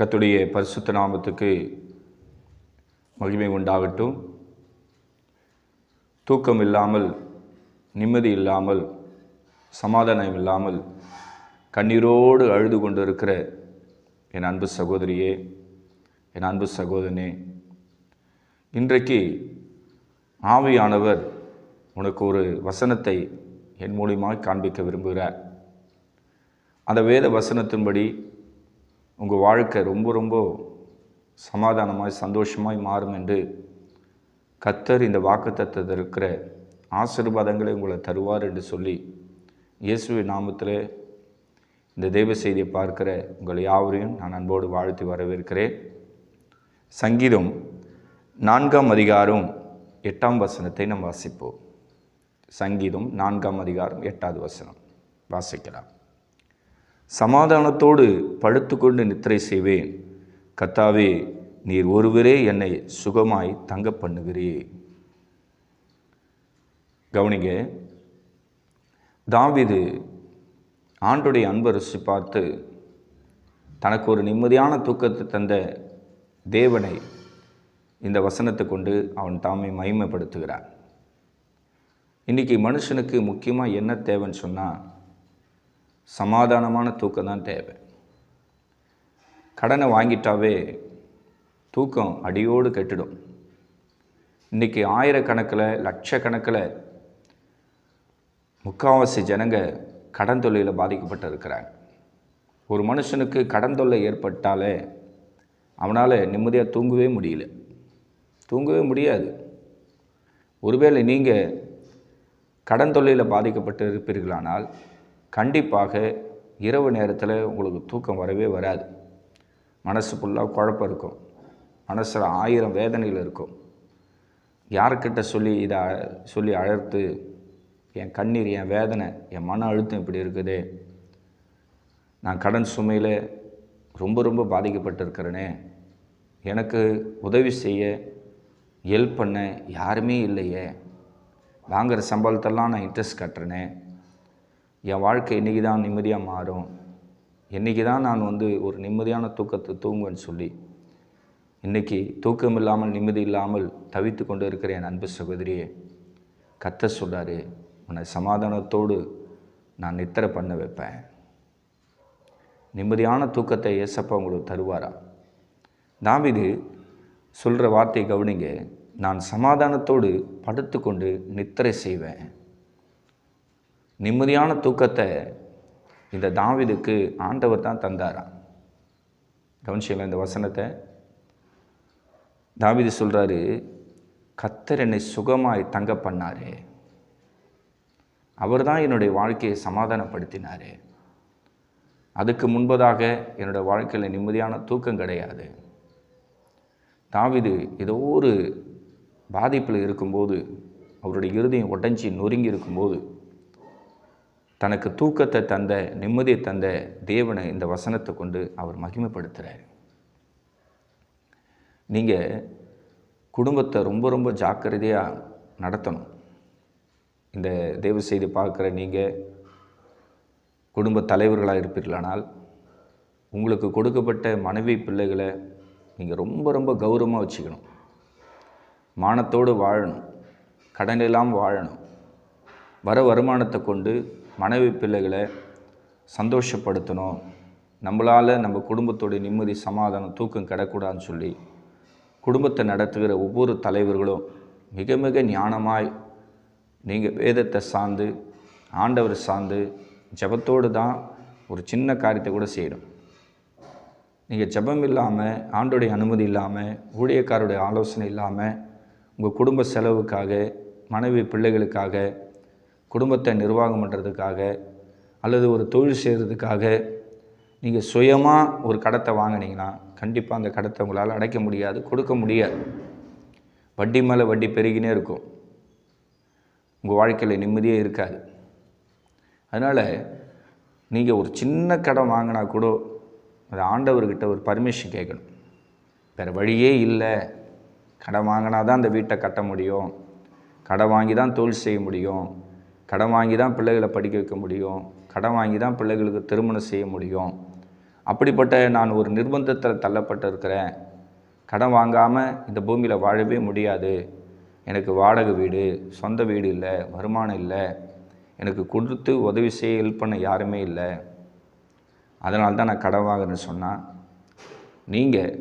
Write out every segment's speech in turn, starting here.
கத்துடைய பரிசுத்த நாமத்துக்கு மகிமை உண்டாகட்டும். தூக்கம் இல்லாமல் நிம்மதி இல்லாமல் சமாதானம் இல்லாமல் கண்ணீரோடு அழுது கொண்டிருக்கிற என் அன்பு சகோதரியே என் அன்பு சகோதரனே இன்றைக்கு ஆவியானவர் உனக்கு ஒரு வசனத்தை என் மூலியமாக காண்பிக்க விரும்புகிறார். அந்த வேத வசனத்தின்படி உங்கள் வாழ்க்கை ரொம்ப ரொம்ப சமாதானமாய் சந்தோஷமாய் மாறும் என்று கத்தர் இந்த வாக்குத்தத்தத்தில் இருக்கிற ஆசீர்வாதங்களை உங்களை தருவார் என்று சொல்லி இயேசுவின் நாமத்தில் இந்த தெய்வ செய்தியை பார்க்கிற உங்கள் யாவரையும் நான் அன்போடு வாழ்த்தி வரவேற்கிறேன். சங்கீதம் நான்காம் அதிகாரம் எட்டாம் வசனத்தை நாம் வாசிப்போம். சங்கீதம் நான்காம் அதிகாரம் எட்டாவது வசனம். வாசிக்கலாம். சமாதானத்தோடு படுத்துக்கொண்டு நித்திரை செய்வேன். கத்தாவே நீர் ஒருவரே என்னை சுகமாய் தங்க பண்ணுகிறீ கவனிங்க தாவிது ஆண்டுடைய அன்பை பார்த்து தனக்கு ஒரு நிம்மதியான தூக்கத்தை தந்த தேவனை இந்த வசனத்தை கொண்டு அவன் தாமை மகிமைப்படுத்துகிறான் இன்றைக்கி மனுஷனுக்கு முக்கியமாக என்ன தேவைன்னு சொன்னால் சமாதானமான தூக்கம் தான் தேவை. கடனை வாங்கிட்டாவே தூக்கம் அடியோடு கெட்டுடும். இன்றைக்கி ஆயிரக்கணக்கில் லட்சக்கணக்கில் முக்கால்வாசி ஜனங்க கடன் தொல்லையில் பாதிக்கப்பட்டு இருக்கிறாங்க ஒரு மனுஷனுக்கு கடன் தொல்லை ஏற்பட்டாலே அவனால் நிம்மதியாக தூங்கவே முடியல. தூங்கவே முடியாது. ஒருவேளை நீங்கள் கடன் தொல்லையில் பாதிக்கப்பட்டு இருப்பீர்களானால் கண்டிப்பாக இரவு நேரத்தில் உங்களுக்கு தூக்கம் வரவே வராது. மனசு ஃபுல்லாக குழப்பம் இருக்கும். மனசில் ஆயிரம் வேதனைகள் இருக்கும். யார்கிட்ட சொல்லி இதை சொல்லி அழர்த்து என் கண்ணீர் என் வேதனை என் மன அழுத்தம் இப்படி இருக்குது. நான் கடன் சுமையில் ரொம்ப ரொம்ப பாதிக்கப்பட்டிருக்கிறேனே. எனக்கு உதவி செய்ய ஹெல்ப் பண்ண யாருமே இல்லையே. வாங்குகிற சம்பளத்தெல்லாம் நான் இன்ட்ரெஸ்ட் கட்டுறேனே. என் வாழ்க்கை இன்றைக்கி தான் நிம்மதியாக மாறும். இன்றைக்கி தான் நான் வந்து ஒரு நிம்மதியான தூக்கத்தை தூங்குவேன்னு சொல்லி இன்றைக்கி தூக்கம் இல்லாமல் நிம்மதி இல்லாமல் தவித்து கொண்டு இருக்கிற என் அன்பு சகோதரியே கத்த சொல்கிறாரு உன்னை சமாதானத்தோடு நான் நித்திரை பண்ண வைப்பேன். நிம்மதியான தூக்கத்தை ஏசப்பா உங்களுக்கு தருவாரா? தாவிது சொல்கிற வார்த்தையை கவனிங்க நான் சமாதானத்தோடு படுத்துக்கொண்டு நித்திரை செய்வேன். நிம்மதியான தூக்கத்தை இந்த தாவிதுக்கு ஆண்டவர் தான் தந்தாராம் கவனிச்சிங்களா இந்த வசனத்தை. தாவிது சொல்கிறாரு கத்தர் என்னை சுகமாய் தங்க பண்ணாரே. அவர் தான் என்னுடைய வாழ்க்கையை சமாதானப்படுத்தினார். அதுக்கு முன்பதாக என்னோடய வாழ்க்கையில் நிம்மதியான தூக்கம் கிடையாது. தாவிது ஏதோ ஒரு பாதிப்பில் இருக்கும்போது அவருடைய இருதயம் உடஞ்சி நொறுங்கி இருக்கும்போது தனக்கு தூக்கத்தை தந்த நிம்மதியை தந்த தேவனை இந்த வசனத்தை கொண்டு அவர் மகிமைப்படுத்துகிறார் நீங்கள் குடும்பத்தை ரொம்ப ரொம்ப ஜாக்கிரதையாக நடத்தணும். இந்த தேவ செய்தி பார்க்குற நீங்கள் குடும்ப தலைவர்களாக இருப்பீர்களானால் உங்களுக்கு கொடுக்கப்பட்ட மனைவி பிள்ளைகளை நீங்கள் ரொம்ப ரொம்ப கௌரவமாக வச்சுக்கணும். மானத்தோடு வாழணும். கடன் இல்லாமல் வாழணும். வர வருமானத்தை கொண்டு மனைவி பிள்ளைகளை சந்தோஷப்படுத்தணும். நம்மளால் நம்ம குடும்பத்தோடைய நிம்மதி சமாதானம் தூக்கம் கிடக்கூடாதுன்னு சொல்லி குடும்பத்தை நடத்துகிற ஒவ்வொரு தலைவர்களும் மிக மிக ஞானமாய் நீங்கள் வேதத்தை சார்ந்து ஆண்டவர் சார்ந்து ஜெபத்தோடு தான் ஒரு சின்ன காரியத்தை கூட செய்யணும். நீங்கள் ஜெபம் இல்லாமல் ஆண்டோடைய அனுமதி இல்லாமல் ஊழியக்காரருடைய ஆலோசனை இல்லாமல் உங்கள் குடும்ப செலவுக்காக மனைவி பிள்ளைகளுக்காக குடும்பத்தை நிர்வாகம் பண்ணுறதுக்காக அல்லது ஒரு தொழில் செய்கிறதுக்காக நீங்கள் சுயமாக ஒரு கடத்தை வாங்கினீங்கன்னா கண்டிப்பாக அந்த கடத்தை உங்களால் அடைக்க முடியாது கொடுக்க முடியாது. வட்டி மேலே வட்டி பெருகினே இருக்கும். உங்கள் வாழ்க்கையில் நிம்மதியே இருக்காது. அதனால் நீங்கள் ஒரு சின்ன கடன் வாங்கினா கூட அது ஆண்டவர்கிட்ட ஒரு பர்மிஷன் கேட்கணும். வேறு வழியே இல்லை. கடன் வாங்கினா தான் அந்த வீட்டை கட்ட முடியும். கடன் வாங்கி தான் தொழில் செய்ய முடியும். கடன் வாங்கி தான் பிள்ளைகளை படிக்க வைக்க முடியும். கடன் வாங்கி தான் பிள்ளைகளுக்கு திருமணம் செய்ய முடியும். அப்படிப்பட்ட நான் ஒரு நிர்பந்தத்தில் தள்ளப்பட்டு இருக்கிறேன் கடன் வாங்காமல் இந்த பூமியில் வாழவே முடியாது. எனக்கு வாடகை வீடு சொந்த வீடு இல்லை வருமானம் இல்லை. எனக்கு கொடுத்து உதவி செய்ய ஹெல்ப் பண்ண யாருமே இல்லை. அதனால தான் நான் கடன் வாங்குறேன்னு சொன்னால் நீங்கள்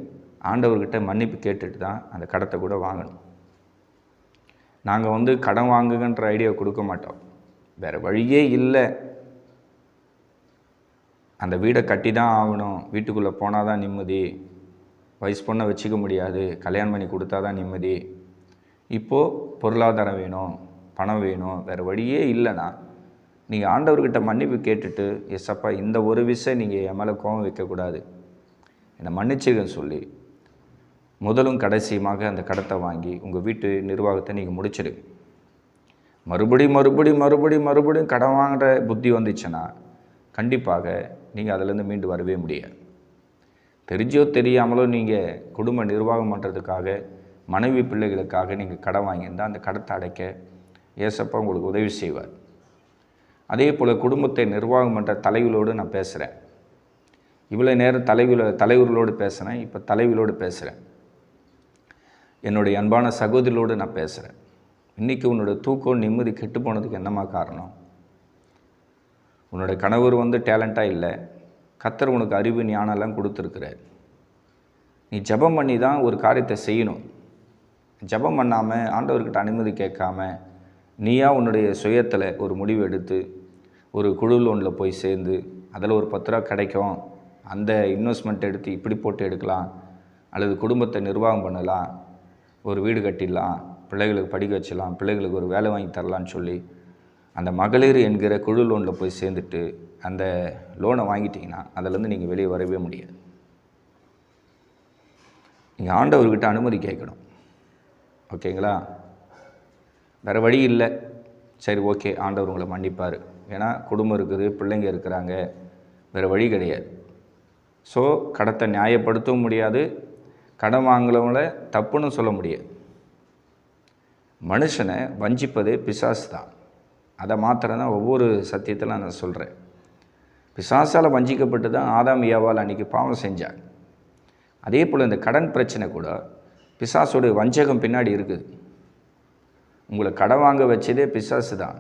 ஆண்டவர்கிட்ட மன்னிப்பு கேட்டுட்டு தான் அந்த கடத்தை கூட வாங்கணும். நாங்கள் வந்து கடன் வாங்குங்கன்ற ஐடியா கொடுக்க மாட்டோம். வேறு வழியே இல்லை. அந்த வீடை கட்டி தான் ஆகணும். வீட்டுக்குள்ளே போனால் தான் நிம்மதி. வயசு பொண்ணை வச்சுக்க முடியாது. கல்யாணம் பண்ணி கொடுத்தா தான் நிம்மதி. இப்போது பொருளாதாரம் வேணும் பணம் வேணும் வேறு வழியே இல்லைன்னா நீங்கள் ஆண்டவர்கிட்ட மன்னிப்பு கேட்டுட்டு எஸ்ஸப்பா இந்த ஒரு விஷயம் நீங்கள் என் மேலே கோவம் வைக்கக்கூடாது. என்னை மன்னிச்சுக்கன்னு சொல்லி முதலும் கடைசியுமாக அந்த கடத்தை வாங்கி உங்கள் வீட்டு நிர்வாகத்தை நீங்கள் முடிச்சிடுங்க. மறுபடி மறுபடி மறுபடி மறுபடியும் கடன் வாங்குற புத்தி வந்துச்சுன்னா கண்டிப்பாக நீங்கள் அதிலேருந்து மீண்டு வரவே முடியாது. தெரிஞ்சோ தெரியாமலோ நீங்கள் குடும்ப நிர்வாகம் பண்ணுறதுக்காக மனைவி பிள்ளைகளுக்காக நீங்கள் கடன் வாங்கியிருந்தால் அந்த கடத்தை அடைக்க ஏசப்பா உங்களுக்கு உதவி செய்வார். அதே போல் குடும்பத்தை நிர்வாகம் பண்ணுற தலைவிலோடு நான் பேசுகிறேன் இவ்வளோ நேரம் தலைவில தலைவர்களோடு பேசுகிறேன் இப்போ தலைவிலோடு பேசுகிறேன் என்னுடைய அன்பான சகோதரிகளோடு நான் பேசுகிறேன் இன்றைக்கி உன்னோட தூக்கம் நிம்மதி கெட்டு போனதுக்கு என்னம்மா காரணம்? உன்னோட கணவர் வந்து டேலண்ட்டாக இல்லை. கத்தர் உனக்கு அறிவு ஞானம்லாம் கொடுத்துருக்குறார். நீ ஜெபம் பண்ணி தான் ஒரு காரியத்தை செய்யணும். ஜெபம் பண்ணாமல் ஆண்டவர்கிட்ட அனுமதி கேட்காம நீயா உன்னுடைய சுயத்தில் ஒரு முடிவு எடுத்து ஒரு குழு லோனில் போய் சேர்ந்து அதில் ஒரு பத்து ரூபா கிடைக்கும். அந்த இன்வெஸ்ட்மெண்ட் எடுத்து இப்படி போட்டு எடுக்கலாம். அல்லது குடும்பத்தை நிர்வாகம் பண்ணலாம். ஒரு வீடு கட்டிடலாம். பிள்ளைகளுக்கு படிக்க வச்சிடலாம் பிள்ளைகளுக்கு ஒரு வேலை வாங்கி தரலான்னு சொல்லி அந்த மகளிர் என்கிற குழு லோனில் போய் சேர்ந்துட்டு அந்த லோனை வாங்கிட்டீங்கன்னா அதிலேருந்து நீங்கள் வெளியே வரவே முடியாது. நீங்கள் ஆண்டவர்கிட்ட அனுமதி கேட்கணும். ஓகேங்களா? வேறு வழி இல்லை. சரி ஓகே. ஆண்டவர் உங்களை மன்னிப்பார். ஏன்னா குடும்பம் இருக்குது பிள்ளைங்க இருக்கிறாங்க. வேறு வழி கிடையாது. ஸோ கடத்தை நியாயப்படுத்தவும் முடியாது. கடன் வாங்குறவங்கள தப்புன்னு சொல்ல முடியாது. மனுஷனை வஞ்சிப்பதே பிசாசு தான். அதை மாத்திரம் தான் ஒவ்வொரு சத்தியத்தில் நான் சொல்கிறேன் பிசாசால் வஞ்சிக்கப்பட்டு தான் ஆதாம் ஏவால் அன்றைக்கி பாவம் செஞ்சாங்க அதே போல் இந்த கடன் பிரச்சனை கூட பிசாசோட வஞ்சகம் பின்னாடி இருக்குது. உங்களை கடன் வாங்க வச்சதே பிசாசு தான்.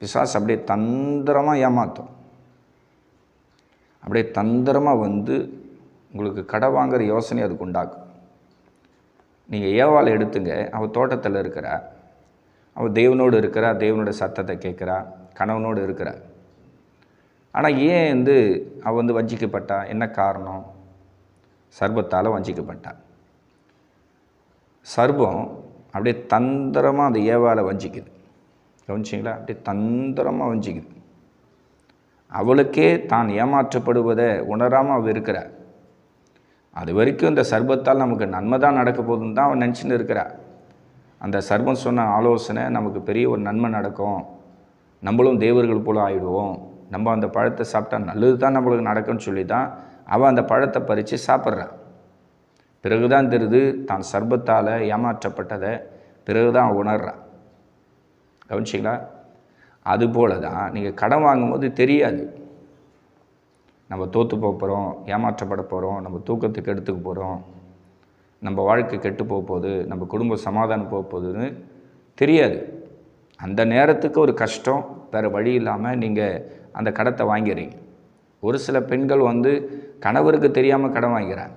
பிசாசு அப்படியே தந்திரமாக ஏமாற்றும் அப்படியே தந்திரமாக வந்து உங்களுக்கு கடன் வாங்குற யோசனை அதுக்கு உண்டாக்கும். நீங்கள் ஏவாளை எடுத்துங்க. அவள் தோட்டத்தில் இருக்கிறா. அவள் தேவனோடு இருக்கிறா. தேவனோட சத்தத்தை கேட்குறா. கணவனோடு இருக்கிறா. ஆனால் ஏன் வந்து அவள் வந்து வஞ்சிக்கப்பட்டா? என்ன காரணம்? சர்பத்தால் வஞ்சிக்கப்பட்டா. சர்பம் அப்படியே தந்திரமாக அந்த ஏவாலை வஞ்சிக்குது. கவனிச்சிங்களா? அப்படியே தந்திரமாக வஞ்சிக்குது. அவளுக்கே தான் ஏமாற்றப்படுவதை உணராமல் அவள் இருக்கிறாள் அது வரைக்கும் இந்த சர்பத்தால் நமக்கு நன்மை தான் நடக்க போகுதுன்னு தான் அவன் நினச்சின்னு இருக்கிறா அந்த சர்பம் சொன்ன ஆலோசனை நமக்கு பெரிய ஒரு நன்மை நடக்கும். நம்மளும் தேவர்கள் போல் ஆகிடுவோம் நம்ம அந்த பழத்தை சாப்பிட்டா நல்லது தான் நம்மளுக்கு நடக்கும்னு சொல்லி தான் அவன் அந்த பழத்தை பறித்து சாப்பிட்றான். பிறகு தான் தெரியுது தான் சர்பத்தால் ஏமாற்றப்பட்டதை பிறகு தான் உணர்றான். கவனிச்சிங்களா? அதுபோல தான் நீங்கள் கடன் வாங்கும்போது தெரியாது. நம்ம தோற்று போக போகிறோம் ஏமாற்றப்பட போகிறோம் நம்ம தூக்கத்துக்கு எடுத்துக்க போகிறோம் நம்ம வாழ்க்கை கெட்டு போக போகுது நம்ம குடும்பம் சமாதானம் போக போகுதுன்னு தெரியாது. அந்த நேரத்துக்கு ஒரு கஷ்டம் வேறு வழி இல்லாமல் நீங்கள் அந்த கடத்தை வாங்கிறீங்க. ஒரு சில பெண்கள் வந்து கணவருக்கு தெரியாமல் கடன் வாங்கிறாங்க.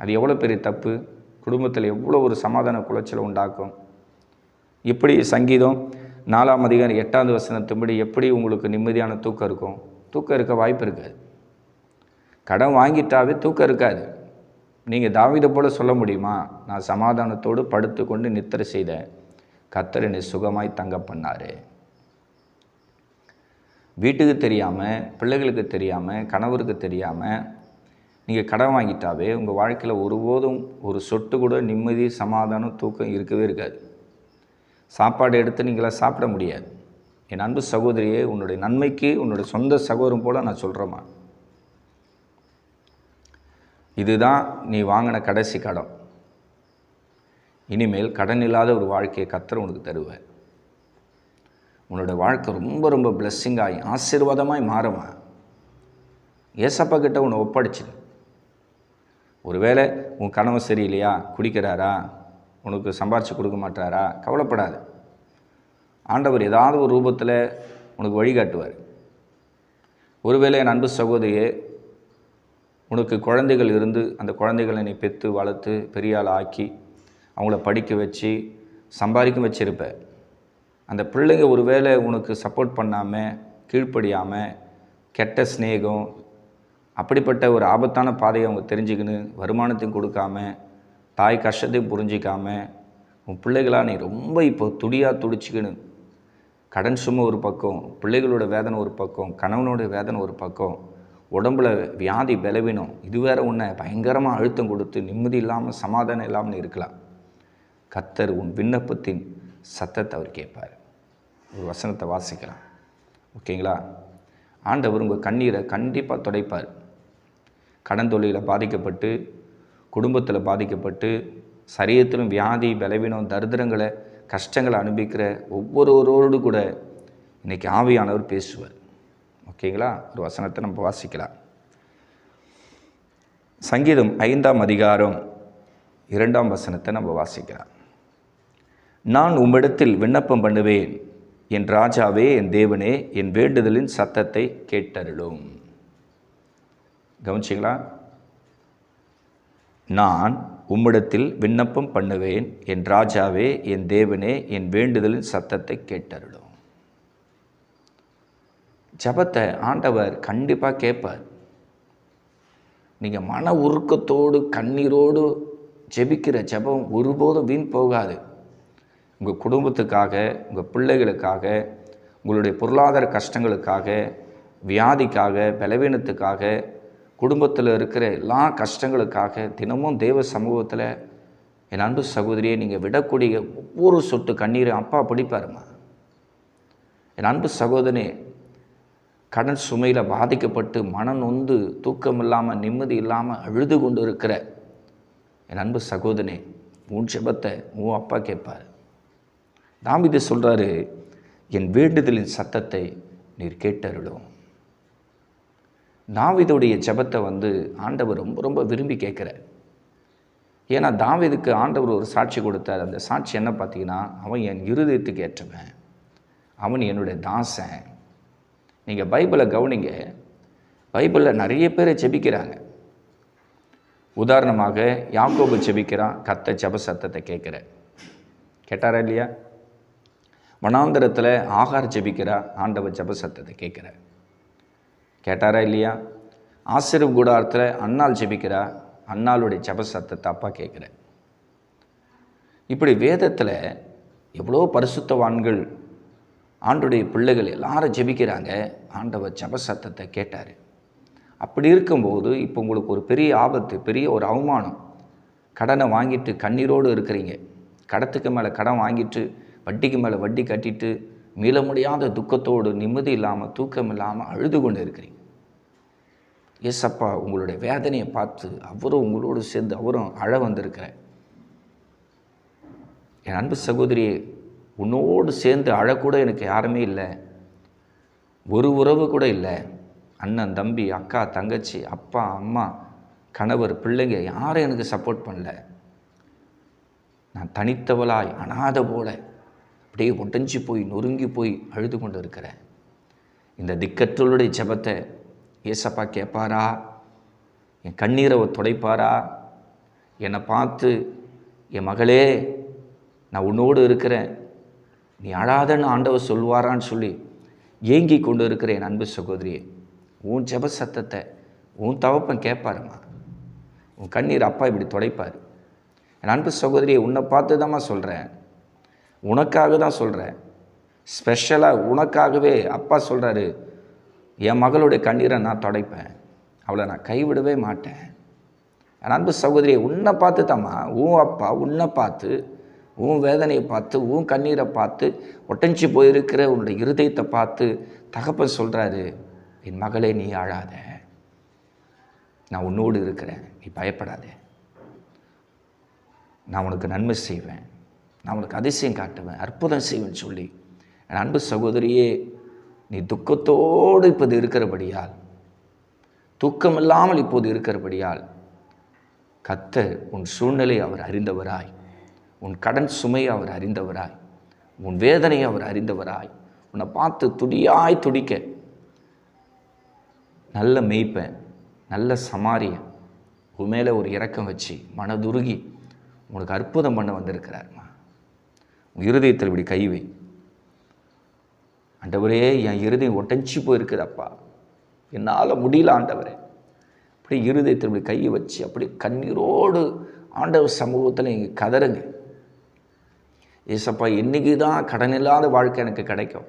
அது எவ்வளோ பெரிய தப்பு? குடும்பத்தில் எவ்வளோ ஒரு சமாதான குலைச்சலை உண்டாக்கும்? இப்படி சங்கீதம் நாலாம் அதிகாரம் எட்டாவது வசனத்தும்படி எப்படி உங்களுக்கு நிம்மதியான தூக்கம் இருக்கும்? தூக்கம் இருக்க வாய்ப்பு இருக்காது. கடன் வாங்கிட்டாவே தூக்கம் இருக்காது. நீங்கள் தாவிதை போல் சொல்ல முடியுமா? நான் சமாதானத்தோடு படுத்து கொண்டு நித்திரை செய்தேன். கத்தர் என்னை சுகமாய் தங்க பண்ணார். வீட்டுக்கு தெரியாமல் பிள்ளைகளுக்கு தெரியாமல் கணவருக்கு தெரியாமல் நீங்கள் கடன் வாங்கிட்டாவே உங்கள் வாழ்க்கையில் ஒருபோதும் ஒரு சொட்டு கூட நிம்மதி சமாதானம் தூக்கம் இருக்கவே இருக்காது. சாப்பாடு எடுத்து நீங்களாம் சாப்பிட முடியாது. என் அன்பு சகோதரியே உன்னுடைய நன்மைக்கு உன்னுடைய சொந்த சகோதரம் போல் நான் சொல்கிறேம்மா இதுதான் நீ வாங்கின கடைசி கடன். இனிமேல் கடன் இல்லாத ஒரு வாழ்க்கையை கத்தர் உனக்கு தருவேன் உன்னோட வாழ்க்கை ரொம்ப ரொம்ப பிளெஸ்ஸிங்காகி ஆசீர்வாதமாய் மாறுமா ஏசப்பா கிட்ட உன்னை ஒப்படைச்சு ஒருவேளை உன் கனவு சரியில்லையா? குடிக்கிறாரா? உனக்கு சம்பாரித்து கொடுக்க மாட்டாரா? கவலைப்படாது. ஆண்டவர் ஏதாவது ஒரு ரூபத்தில் உனக்கு வழிகாட்டுவார் ஒருவேளை என் அன்பு சகோதரியே உனக்கு குழந்தைகள் இருந்து அந்த குழந்தைகளை நீ பெற்று வளர்த்து பெரியால் ஆக்கி அவங்கள படிக்க வச்சு சம்பாதிக்க வச்சுருப்ப. அந்த பிள்ளைங்க ஒருவேளை உனக்கு சப்போர்ட் பண்ணாமல் கீழ்ப்படியாமல் கெட்ட சிநேகம் அப்படிப்பட்ட ஒரு ஆபத்தான பாதையை அவங்க தெரிஞ்சுக்கின்னு வருமானத்தையும் கொடுக்காம தாய் கஷ்டத்தையும் புரிஞ்சிக்காமல் உன் பிள்ளைகளாக நீ ரொம்ப இப்போ துடியாக துடிச்சிக்கின்னு கடன் சுமை ஒரு பக்கம் பிள்ளைகளோட வேதனை ஒரு பக்கம் கணவனோட வேதனை ஒரு பக்கம் உடம்புல வியாதி பலவீனம் இது வேற உன்னை பயங்கரமாக அழுத்தம் கொடுத்து நிம்மதி இல்லாமல் சமாதானம் இல்லாமல் இருக்கலாம். கத்தர் உன் விண்ணப்பத்தின் சத்தத்தை அவர் கேட்பார். ஒரு வசனத்தை வாசிக்கலாம். ஓகேங்களா? ஆண்டவர் உங்கள் கண்ணீரை கண்டிப்பாக துடைப்பார். கடன் தொழிலில் பாதிக்கப்பட்டு குடும்பத்தில் பாதிக்கப்பட்டு சரீரத்திலும் வியாதி பலவீனம் தரித்திரங்களை கஷ்டங்களை அனுபவிக்கிற ஒவ்வொருவரோடு கூட இன்றைக்கி ஆவியானவர் பேசுவார். ஓகேங்களா? ஒரு வசனத்தை நம்ம வாசிக்கலாம். சங்கீதம் ஐந்தாம் அதிகாரம் இரண்டாம் வசனத்தை நம்ம வாசிக்கலாம். நான் உம்மிடத்தில் விண்ணப்பம் பண்ணுவேன். என் ராஜாவே என் தேவனே என் வேண்டுதலின் சத்தத்தை கேட்டருளும். கவனிச்சிங்களா? நான் உம்மிடத்தில் விண்ணப்பம் பண்ணுவேன். என் ராஜாவே என் தேவனே என் வேண்டுதலின் சத்தத்தை கேட்டருளும். ஜபத்தை ஆண்டவர் கண்டிப்பாக கேட்பார். நீங்கள் மன உருக்கத்தோடு கண்ணீரோடு ஜெபிக்கிற ஜெபம் ஒருபோதும் வீண் போகாது. உங்கள் குடும்பத்துக்காக உங்கள் பிள்ளைகளுக்காக உங்களுடைய பொருளாதார கஷ்டங்களுக்காக வியாதிக்காக பலவீனத்துக்காக குடும்பத்தில் இருக்கிற எல்லா கஷ்டங்களுக்காக தினமும் தேவ சமூகத்தில் என் அன்பு சகோதரியை நீங்கள் விடக்கூடிய ஒவ்வொரு சொட்டு கண்ணீரை அப்பா பிடிப்பாருமா என் அன்பு சகோதரனே கடன் சுமையில் பாதிக்கப்பட்டு மனம் நொந்து தூக்கம் இல்லாமல் நிம்மதி இல்லாமல் அழுது கொண்டு இருக்கிற என் அன்பு சகோதரனே உன் ஜெபத்தை உன் அப்பா கேட்பார். தாமிது சொல்கிறாரு என் வேண்டுதலின் சத்தத்தை நீர் கேட்டருளும். தாவிதுடைய ஜெபத்தை வந்து ஆண்டவர் ரொம்ப ரொம்ப விரும்பி கேட்குறார். ஏன்னா தாவிதுக்கு ஆண்டவர் ஒரு சாட்சி கொடுத்தார். அந்த சாட்சி என்ன பார்த்தீங்கன்னா அவன் என் இருதயத்துக்கு ஏற்றவன். அவன் என்னுடைய தாசன். நீங்கள் பைபிளை கவனிங்க. பைபிளில் நிறைய பேரை ஜெபிக்கிறாங்க. உதாரணமாக யாக்கோபு ஜெபிக்கிறான் கத்த ஜெப சத்தத்தை கேட்குற கேட்டாரா இல்லையா? வனாந்தரத்தில் ஆகார் ஜெபிக்கிறா ஆண்டவர் ஜெப சத்தத்தை கேட்குற கேட்டாரா இல்லையா? ஆசிரியர் கூடாரத்தில் அன்னாள் ஜெபிக்கிறா? அன்னாளுடைய ஜெப சத்தத்தை அப்பா கேட்குற இப்படி வேதத்தில் எவ்வளோ பரிசுத்தவான்கள் ஆண்டுடைய பிள்ளைகள் எல்லாரும் ஜெபிக்கிறாங்க. ஆண்டவர் ஜெப சத்தத்தை கேட்டார். அப்படி இருக்கும்போது இப்போ உங்களுக்கு ஒரு பெரிய ஆபத்து பெரிய ஒரு அவமானம். கடனை வாங்கிட்டு கண்ணீரோடு இருக்கிறீங்க. கடத்துக்கு மேலே கடன் வாங்கிட்டு வட்டிக்கு மேலே வட்டி கட்டிட்டு மீள முடியாத துக்கத்தோடு நிம்மதி இல்லாமல் தூக்கம் இல்லாமல் அழுது கொண்டு இருக்கிறீங்க. அப்பா உங்களுடைய வேதனையை பார்த்து அவரும் உங்களோடு சேர்ந்து அவரும் அழ வந்திருக்கிறேன் என் அன்பு சகோதரி உன்னோடு சேர்ந்து அழக்கூட எனக்கு யாருமே இல்லை. ஒரு உறவு கூட இல்லை. அண்ணன் தம்பி அக்கா தங்கச்சி அப்பா அம்மா கணவர் பிள்ளைங்க யாரும் எனக்கு சப்போர்ட் பண்ணல. நான் தனித்தவளாய் அனாத போல அப்படியே ஒட்டஞ்சி போய் நொறுங்கி போய் அழுது கொண்டு இருக்கிறேன் இந்த திக்கற்றலுடைய ஜெபத்தை ஏசப்பா கேட்பாரா? என் கண்ணீரை துடைப்பாரா? என்னை பார்த்து என் மகளே நான் உன்னோடு இருக்கிறேன். நீ அழாதன்னு ஆண்டவர் சொல்வாரான்னு சொல்லி ஏங்கி கொண்டு இருக்கிற என் அன்பு சகோதரியே. உன் ஜெப சத்தத்தை உன் தவப்பன் கேட்பாருமா உன் கண்ணீர் அப்பா இப்படி துடைப்பார். என் அன்பு சகோதரியை உன்னை பார்த்து தாம்மா சொல்கிறேன் உனக்காக தான் சொல்கிறேன் ஸ்பெஷலாக உனக்காகவே அப்பா சொல்கிறாரு என் மகளுடைய கண்ணீரை நான் துடைப்பேன். அவளை நான் கைவிடவே மாட்டேன். என் அன்பு சகோதரியை உன்னை பார்த்து தாம்மா உன் அப்பா உன்னை பார்த்து உன் வேதனையை பார்த்து உன் கண்ணீரை பார்த்து ஒட்டஞ்சி போயிருக்கிற உன்னுடைய இருதயத்தை பார்த்து தகப்பன் சொல்கிறாரு என் மகளே நீ ஆழாத. நான் உன்னோடு இருக்கிறேன். நீ பயப்படாத. நான் உனக்கு நன்மை செய்வேன். நான் உனக்கு அதிசயம் காட்டுவேன் அற்புதம் செய்வேன் சொல்லி. என் அன்பு சகோதரியே நீ துக்கத்தோடு இப்போது இருக்கிறபடியால் தூக்கம் இல்லாமல் இப்போது இருக்கிறபடியால் கத்தர் உன் சூழ்நிலை அவர் அறிந்தவராய் உன் கடன் சுமை அவர் அறிந்தவராய் உன் வேதனையை அவர் அறிந்தவராய் உன்னை பார்த்து துடியாய் துடிக்க நல்ல மெய்ப்பேன் நல்ல சமாரியன் உன் மேலே ஒரு இறக்கம் வச்சு மனதுருகி உனக்கு அற்புதம் பண்ண வந்திருக்கிறார்மா இருதயத்தில் இப்படி கை வை. ஆண்டவரே என் இருதயம் ஒட்டஞ்சி போயிருக்குதப்பா. என்னால் முடியல ஆண்டவரே. அப்படி இருதயத்தில் இப்படி கையை வச்சு அப்படி கண்ணீரோடு ஆண்டவர் சமூகத்தில் நீங்கள் கதறுங்க. ஏசப்பா இன்றைக்கி தான் கடன் இல்லாத வாழ்க்கை எனக்கு கிடைக்கும்.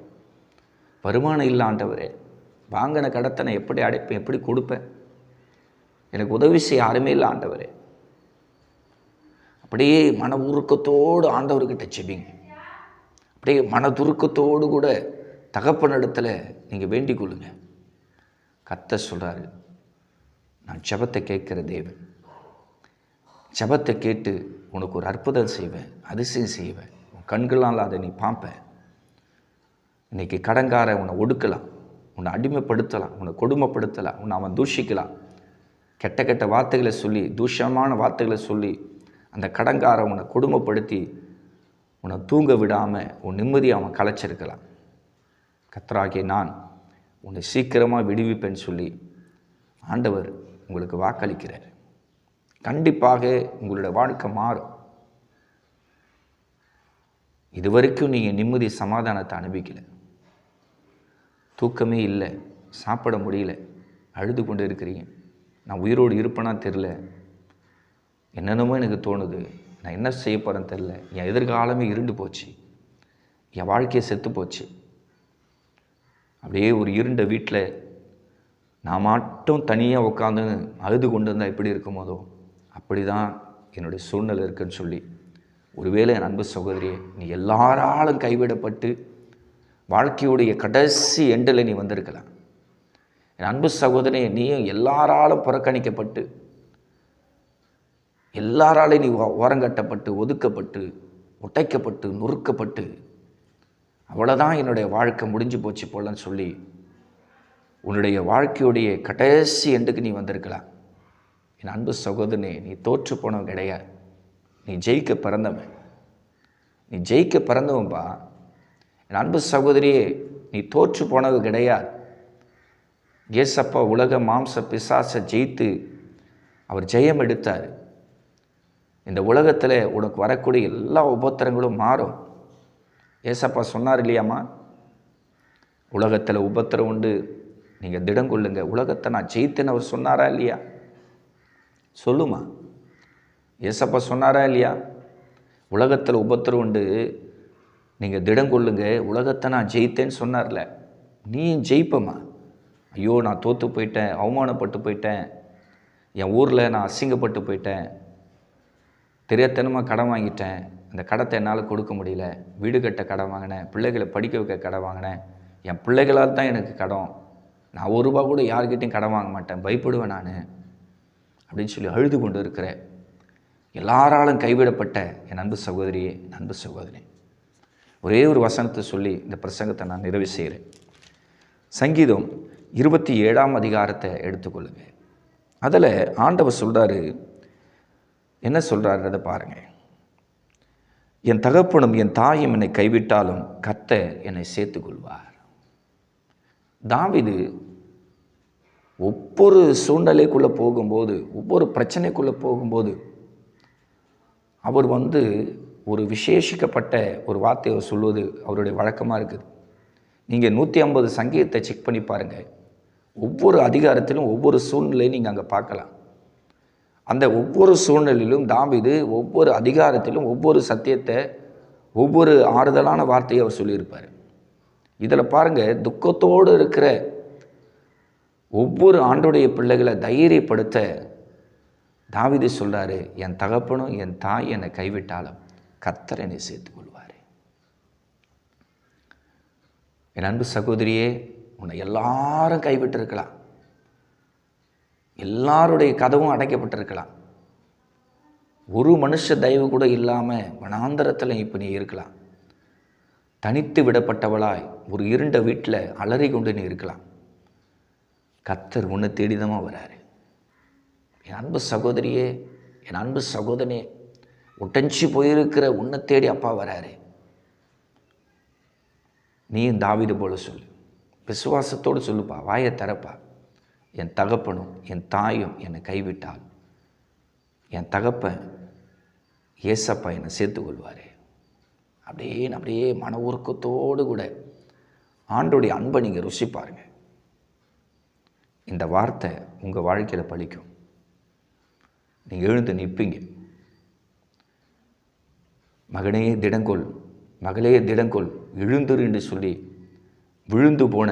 வருமானம் இல்லை ஆண்டவரே. வாங்கின கடத்தை நான் எப்படி அடைப்பேன் எப்படி கொடுப்பேன்? எனக்கு உதவி செய்ய யாருமே இல்லை ஆண்டவரே. அப்படியே மன உருக்கத்தோடு ஆண்டவர்கிட்ட செபிங்க அப்படியே மனதுருக்கத்தோடு கூட தகப்பனிடத்தில் நீங்கள் வேண்டிக் கொள்ளுங்க. கத்த சொல்கிறாரு நான் ஜெபத்தை கேட்குற தேவன். ஜெபத்தை கேட்டு உனக்கு ஒரு அற்புதம் செய்வேன் அதிசயம் செய்வேன். உன் கண்களால் அதை நீ பார்ப்பேன். இன்னைக்கு கடங்கார உன்னை ஒடுக்கலாம் உன்னை அடிமைப்படுத்தலாம் உன்னை கொடுமைப்படுத்தலாம் உன்னை அவன் தூஷிக்கலாம். கெட்ட கெட்ட வார்த்தைகளை சொல்லி தூஷமான வார்த்தைகளை சொல்லி அந்த கடங்கார உன்னை கொடுமைப்படுத்தி உன்னை தூங்க விடாமல் உன் நிம்மதியை அவன் கலைச்சிருக்கலாம் கத்தராகிய நான் உன்னை சீக்கிரமாக விடுவிப்பேன்னு சொல்லி ஆண்டவர் உங்களுக்கு வாக்களிக்கிறார். கண்டிப்பாக உங்களுடைய வாழ்க்கை மாறும். இது வரைக்கும் நீங்கள் நிம்மதி சமாதானத்தை அனுபவிக்கல. தூக்கமே இல்லை சாப்பிட முடியல அழுது கொண்டு இருக்கிறீங்க. நான் உயிரோடு இருப்பேனா தெரில என்னென்னமோ எனக்கு தோணுது. நான் என்ன செய்ய போகிறேன்னு தெரில என் எதிர்காலமே இருண்டு போச்சு. என் வாழ்க்கையை செத்து போச்சு. அப்படியே ஒரு இருண்ட வீட்டில் நான் மட்டும் தனியாக உட்காந்து அழுது கொண்டு இருந்தால் எப்படி இருக்கும்போதோ அப்படி தான் என்னுடைய சூழ்நிலை இருக்குன்னு சொல்லி. ஒருவேளை என் அன்பு சகோதரியே நீ எல்லாராலும் கைவிடப்பட்டு வாழ்க்கையுடைய கடைசி எண்டில் நீ வந்திருக்கலாம். என் அன்பு சகோதரியை நீயும் எல்லாராலும் புறக்கணிக்கப்பட்டு எல்லாராலையும் நீ ஓரங்கட்டப்பட்டு ஒதுக்கப்பட்டு உடைக்கப்பட்டு நொறுக்கப்பட்டு அவ்வளோதான் என்னுடைய வாழ்க்கை முடிஞ்சு போச்சு போலன்னு சொல்லி உன்னுடைய வாழ்க்கையுடைய கடைசி எண்டுக்கு நீ வந்திருக்கலாம். என் அன்பு சகோதரனே நீ தோற்று போனவன் கிடையாது. நீ ஜெயிக்க பிறந்தவன். நீ ஜெயிக்க பிறந்தவன்பா. என் அன்பு சகோதரியே நீ தோற்று போனது கிடையாது. ஏசப்பா உலக மாம்ச பிசாசை ஜெயித்து அவர் ஜெயம் எடுத்தார். இந்த உலகத்தில் உனக்கு வரக்கூடிய எல்லா உபத்திரங்களும் மாறும். ஏசப்பா சொன்னார் இல்லையாம்மா? உலகத்தில் உபத்திரம் உண்டு. நீங்கள் திடம் கொள்ளுங்க. உலகத்தை நான் ஜெயித்தேன்னு அவர் சொன்னாரா இல்லையா? சொல்லுமா. ஏசப்பா சொன்னாரா இல்லையா? உலகத்தில் உபத்திரம் உண்டு. நீங்கள் திடம் கொள்ளுங்க. உலகத்தை நான் ஜெயித்தேன்னு சொன்னார்ல. நீ ஜெயிப்பம்மா. ஐயோ நான் தோற்று போயிட்டேன். அவமானப்பட்டு போயிட்டேன். என் ஊரில் நான் அசிங்கப்பட்டு போயிட்டேன். தெரியாத்தனமாக கடன் வாங்கிட்டேன். அந்த கடத்தை என்னால் கொடுக்க முடியல. வீடு கட்ட கடன் வாங்கினேன். பிள்ளைகளை படிக்க வைக்க கடன் வாங்கினேன். என் பிள்ளைகளால் தான் எனக்கு கடன். நான் ஒரு ரூபா கூட யார்கிட்டையும் கடன் வாங்க மாட்டேன். பயப்படுவேன் நான். அப்படின்னு சொல்லி அழுது கொண்டு இருக்கிறேன். எல்லாராலும் கைவிடப்பட்ட என் அன்பு சகோதரியே அன்பு சகோதரி. ஒரே ஒரு வசனத்தை சொல்லி இந்த பிரசங்கத்தை நான் நிறைவு செய்கிறேன். சங்கீதம் இருபத்தி ஏழாம் அதிகாரத்தை எடுத்துக்கொள்ளுங்க. அதில் ஆண்டவர் சொல்கிறாரு என்ன சொல்கிறாருன்றதை பாருங்கள் என் தகப்பனும் என் தாயும் என்னை கைவிட்டாலும் கத்த என்னை சேர்த்துக்கொள்வார். தாவிது ஒவ்வொரு சூழ்நிலைக்குள்ளே போகும்போது ஒவ்வொரு பிரச்சனைக்குள்ளே போகும்போது அவர் வந்து ஒரு விசேஷிக்கப்பட்ட ஒரு வார்த்தையை சொல்வது அவருடைய வழக்கமாக இருக்குது. நீங்கள் நூற்றி ஐம்பது சங்கீதத்தை செக் பண்ணி பாருங்கள் ஒவ்வொரு அதிகாரத்திலும் ஒவ்வொரு சூழ்நிலையும் நீங்கள் அங்கே பார்க்கலாம். அந்த ஒவ்வொரு சூழ்நிலையிலும் தாவிது ஒவ்வொரு அதிகாரத்திலும் ஒவ்வொரு சத்தியத்தை ஒவ்வொரு ஆறுதலான வார்த்தையை அவர் சொல்லியிருப்பார். இதில் பாருங்கள் துக்கத்தோடு இருக்கிற ஒவ்வொரு ஆண்டுடைய பிள்ளைகளை தைரியப்படுத்த தாவிது சொல்கிறாரு என் தகப்பனும் என் தாய் என்னை கைவிட்டாலும் கர்த்தர் என்னை சேர்த்துக் கொள்வார் என் அன்பு சகோதரியே உன்னை எல்லாரும் கைவிட்டிருக்கலாம். எல்லாருடைய கதவும் அடைக்கப்பட்டிருக்கலாம். ஒரு மனுஷ தயவு கூட இல்லாமல் வனாந்தரத்தில் இப்போ நீ இருக்கலாம். தனித்து விடப்பட்டவளாய் ஒரு இருண்ட வீட்டில் அலறி கொண்டு நீ இருக்கலாம். கத்தர் உன்னை தேடிதமாக வராரு. என் அன்பு சகோதரியே என் அன்பு சகோதரனே ஒட்டஞ்சி போயிருக்கிற உன்னை தேடி அப்பா வராரு. நீயும் தாவீது போல சொல்லு. விசுவாசத்தோடு சொல்லுப்பா வாயை தரப்பா என் தகப்பனும் என் தாயும் என்னை கைவிட்டால் என் தகப்பன் ஏசப்பா என்னை சேர்த்துக்கொள்வார். அப்படியே அப்படியே மன உருக்கத்தோடு கூட ஆண்டோடைய அன்பை நீங்கள் ருசி பாருங்கள் இந்த வார்த்தை உங்கள் வாழ்க்கையில் பழிக்கும். நீங்கள் எழுந்து நிற்பீங்க. மகனே திடங்கொள் மகளே திடங்கொள் எழுந்துரு என்று சொல்லி விழுந்து போன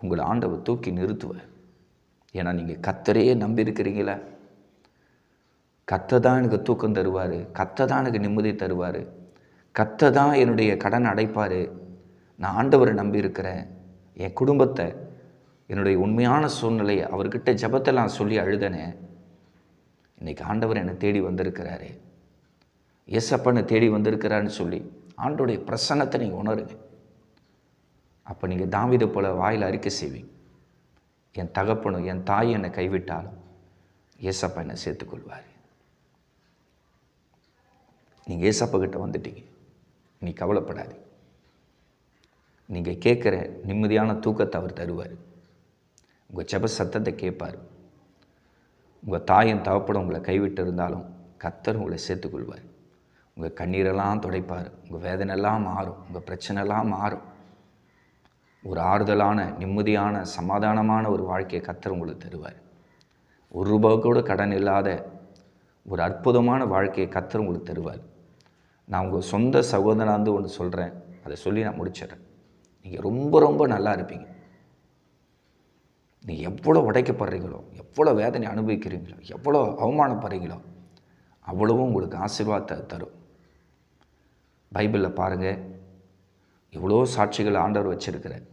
உங்கள் ஆண்டவர் தூக்கி நிறுத்துவார். ஏன்னா நீங்கள் கத்தரையே நம்பியிருக்கிறீங்களா? கத்தை தான் எனக்கு தூக்கம் தருவார். கத்தை தான் எனக்கு நிம்மதி தருவார். கத்தை தான் என்னுடைய கடன் அடைப்பார். நான் ஆண்டவரை நம்பியிருக்கிறேன். என் குடும்பத்தை என்னுடைய உண்மையான சூழ்நிலையை அவர்கிட்ட ஜபத்தை நான் சொல்லி அழுதனேன் இன்றைக்கி ஆண்டவர் என்னை தேடி வந்திருக்கிறாரு. எஸ்அப்பனை தேடி வந்திருக்கிறான்னு சொல்லி ஆண்டோடைய பிரசன்னத்தை நீங்கள் உணருங்க. அப்போ நீங்கள் தாவிதை போல வாயில் அறிக்கை செய்வீங்க. என் தகப்பனும் என் தாய் என்னை கைவிட்டாலும் ஏசப்பா என்னை சேர்த்துக்கொள்வார். நீங்கள் ஏசப்பா கிட்ட வந்துட்டீங்க. நீ கவலைப்படாது. நீங்கள் கேட்குற நிம்மதியான தூக்கத்தை அவர் தருவார். உங்கள் செப சத்தத்தை கேட்பார். உங்கள் தாயும் தகப்படம் உங்களை கைவிட்டு இருந்தாலும் கத்தர் உங்களை சேர்த்துக்கொள்வார். உங்கள் கண்ணீரெல்லாம் துடைப்பார். உங்கள் வேதனையெல்லாம் மாறும். உங்கள் பிரச்சனைலாம் மாறும். ஒரு ஆறுதலான நிம்மதியான சமாதானமான ஒரு வாழ்க்கையை கத்தர் உங்களுக்கு தருவார். ஒரு ரூபா கூட கடன் இல்லாத ஒரு அற்புதமான வாழ்க்கையை கத்தர் உங்களுக்கு தருவார். நான் உங்கள் சொந்த சகோதராந்து ஒன்று சொல்கிறேன் அதை சொல்லி நான் முடிச்சிடுறேன். நீங்கள் ரொம்ப ரொம்ப நல்லா இருப்பீங்க. நீ எவ்வளோ உடைக்கப்படுறீங்களோ எவ்வளோ வேதனை அனுபவிக்கிறீங்களோ எவ்வளோ அவமானப்படுறீங்களோ அவ்வளவும் உங்களுக்கு ஆசீர்வாதத்தை தரும். பைபிளில் பாருங்கள் எவ்வளோ சாட்சிகள் ஆண்டவர் வச்சிருக்கிறார்.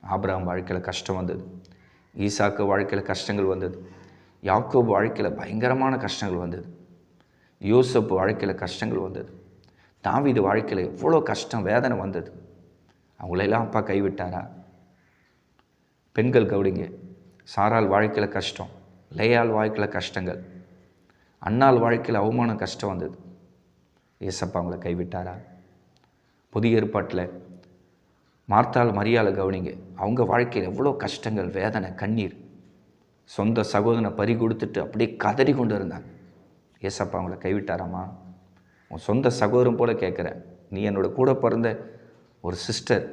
ஆபிரகாம் வாழ்க்கையில் கஷ்டம் வந்தது. ஈசாக்கு வாழ்க்கையில் கஷ்டங்கள் வந்தது. யாக்கோபு வாழ்க்கையில் பயங்கரமான கஷ்டங்கள் வந்தது. யோசப்பு வாழ்க்கையில் கஷ்டங்கள் வந்தது. தாவீது வாழ்க்கையில் எவ்வளோ கஷ்டம் வேதனை வந்தது. அவங்களெல்லாம் அப்பா கைவிட்டாரா? பெண்கள் கவுடிங்க சாரால் வாழ்க்கையில் கஷ்டம் லேயால் வாழ்க்கையில் கஷ்டங்கள். அண்ணால் வாழ்க்கையில் அவமானம் கஷ்டம் வந்தது. ஏசப்பா அவங்கள கைவிட்டாரா? புதிய ஏற்பாட்டில் மார்த்தாள் மரியாதை கவனிங்க. அவங்க வாழ்க்கையில் எவ்வளோ கஷ்டங்கள் வேதனை கண்ணீர். சொந்த சகோதரனை பறி கொடுத்துட்டு அப்படியே கதறி கொண்டு இருந்தாங்க. ஏசப்பா அவங்கள கைவிட்டாராமா? உன் சொந்த சகோதரன் போல் கேட்குறேன் நீ என்னோட கூட பிறந்த ஒரு சிஸ்டர்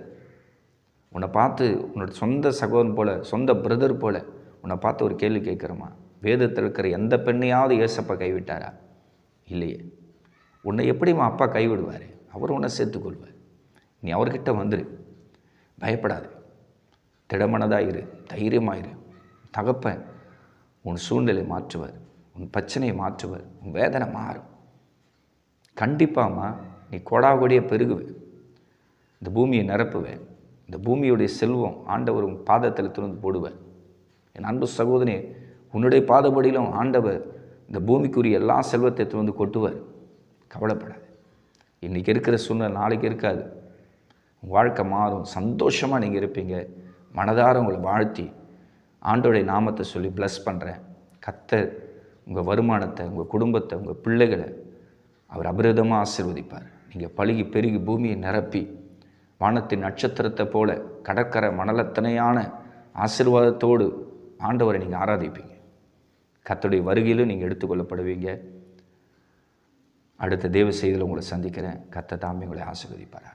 உன்னை பார்த்து உன்னோட சொந்த சகோதரன் போல் சொந்த பிரதர் போல் உன்னை பார்த்து ஒரு கேள்வி கேட்குறேம்மா வேதத்தில் இருக்கிற எந்த பெண்ணையாவது ஏசப்பா கைவிட்டாரா? இல்லையே. உன்னை எப்படிம்மா அப்பா கைவிடுவார்? அவர் உன்னை சேர்த்துக்கொள்வார். நீ அவர்கிட்ட வந்துரு. பயப்படாது. திடமனதாக இரு தைரியமாயிரு தகப்பன் உன் சூழ்நிலை மாற்றுவார் உன் பிரச்சனையை மாற்றுவார் உன் வேதனை மாறும். கண்டிப்பாம்மா நீ கொடா கொடியை பெருகுவேன் இந்த பூமியை நிரப்புவேன் இந்த பூமியுடைய செல்வம் ஆண்டவர் உன் பாதத்தில் திறந்து போடுவேன் என் அன்பு சகோதரி உன்னுடைய பாதபடியிலும் ஆண்டவர் இந்த பூமிக்குரிய எல்லா செல்வத்தை திறந்து கொட்டுவார். கவலைப்படாது. இன்றைக்கி இருக்கிற சூழ்நிலை நாளைக்கு இருக்காது. வாழ்க்கை மாறும். சந்தோஷமாக நீங்கள் இருப்பீங்க. மனதார உங்களை வாழ்த்தி ஆண்டோடைய நாமத்தை சொல்லி ப்ளஸ் பண்ணுறேன் கத்த உங்கள் வருமானத்தை உங்கள் குடும்பத்தை உங்கள் பிள்ளைகளை அவர் அபிரதமாக ஆசிர்வதிப்பார். நீங்கள் பழுகி பெருகி பூமியை நிரப்பி வானத்தின் நட்சத்திரத்தை போல கடற்கரை மணலத்தனையான ஆசீர்வாதத்தோடு ஆண்டவரை நீங்கள் ஆராதிப்பீங்க. கத்தோடைய வருகையிலும் நீங்கள் எடுத்துக்கொள்ளப்படுவீங்க. அடுத்த தேவ செய்தியில் உங்களை சந்திக்கிறேன். கத்த தாமே உங்களை ஆசிர்வதிப்பார்